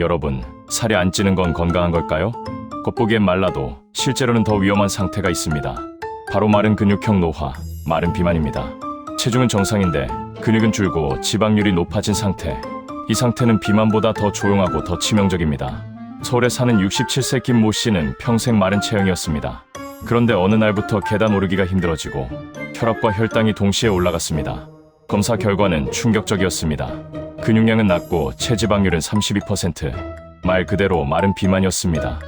여러분, 살이 안 찌는 건 건강한 걸까요? 겉보기엔 말라도 실제로는 더 위험한 상태가 있습니다. 바로 마른 근육형 노화, 마른 비만입니다. 체중은 정상인데 근육은 줄고 지방률이 높아진 상태. 이 상태는 비만보다 더 조용하고 더 치명적입니다. 서울에 사는 67세 김모 씨는 평생 마른 체형이었습니다. 그런데 어느 날부터 계단 오르기가 힘들어지고 혈압과 혈당이 동시에 올라갔습니다. 검사 결과는 충격적이었습니다. 근육량은 낮고 체지방률은 32%. 말 그대로 마른 비만이었습니다.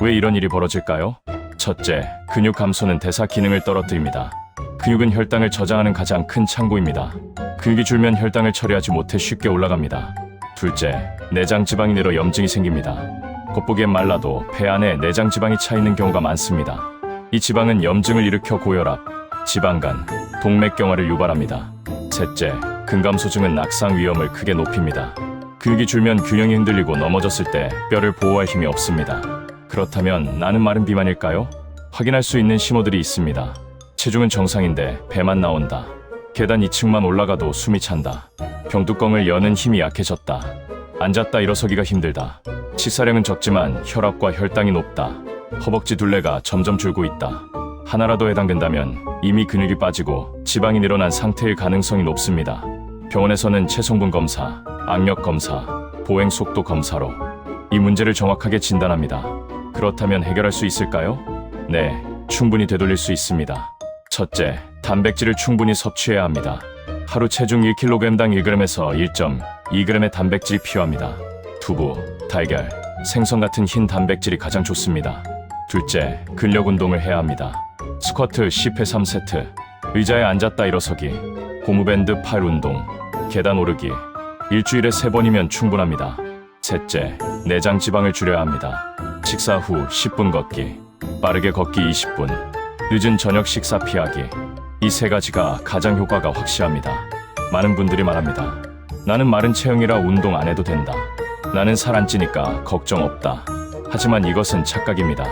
왜 이런 일이 벌어질까요? 첫째, 근육 감소는 대사 기능을 떨어뜨립니다. 근육은 혈당을 저장하는 가장 큰 창고입니다. 근육이 줄면 혈당을 처리하지 못해 쉽게 올라갑니다. 둘째, 내장 지방이 늘어 염증이 생깁니다. 겉보기엔 말라도 폐 안에 내장 지방이 차 있는 경우가 많습니다. 이 지방은 염증을 일으켜 고혈압, 지방간, 동맥경화를 유발합니다. 셋째, 근감소증은 낙상 위험을 크게 높입니다. 근육이 줄면 균형이 흔들리고 넘어졌을 때 뼈를 보호할 힘이 없습니다. 그렇다면 나는 마른 비만일까요? 확인할 수 있는 신호들이 있습니다. 체중은 정상인데 배만 나온다. 계단 2층만 올라가도 숨이 찬다. 병뚜껑을 여는 힘이 약해졌다. 앉았다 일어서기가 힘들다. 식사량은 적지만 혈압과 혈당이 높다. 허벅지 둘레가 점점 줄고 있다. 하나라도 해당된다면 이미 근육이 빠지고 지방이 늘어난 상태일 가능성이 높습니다. 병원에서는 체성분 검사, 악력 검사, 보행 속도 검사로 이 문제를 정확하게 진단합니다. 그렇다면 해결할 수 있을까요? 네, 충분히 되돌릴 수 있습니다. 첫째, 단백질을 충분히 섭취해야 합니다. 하루 체중 1kg당 1g에서 1.2g의 단백질이 필요합니다. 두부, 달걀, 생선 같은 흰 단백질이 가장 좋습니다. 둘째, 근력 운동을 해야 합니다. 스쿼트 10회 3세트, 의자에 앉았다 일어서기, 고무밴드 팔 운동, 계단 오르기, 일주일에 3번이면 충분합니다. 셋째, 내장 지방을 줄여야 합니다. 식사 후 10분 걷기, 빠르게 걷기 20분, 늦은 저녁 식사 피하기. 이 세 가지가 가장 효과가 확실합니다. 많은 분들이 말합니다. 나는 마른 체형이라 운동 안 해도 된다. 나는 살 안 찌니까 걱정 없다. 하지만 이것은 착각입니다.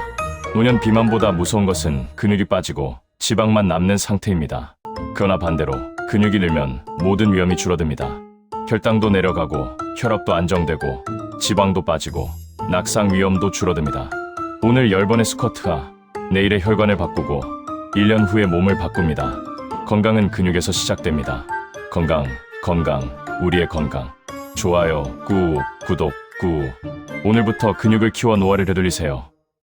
노년 비만보다 무서운 것은 근육이 빠지고 지방만 남는 상태입니다. 그러나 반대로 근육이 늘면 모든 위험이 줄어듭니다. 혈당도 내려가고 혈압도 안정되고 지방도 빠지고 낙상 위험도 줄어듭니다. 오늘 10번의 스쿼트가 내일의 혈관을 바꾸고 1년 후에 몸을 바꿉니다. 건강은 근육에서 시작됩니다. 건강, 건강, 우리의 건강. 좋아요, 꾹, 구독, 꾹. 오늘부터 근육을 키워 노화를 되돌리세요.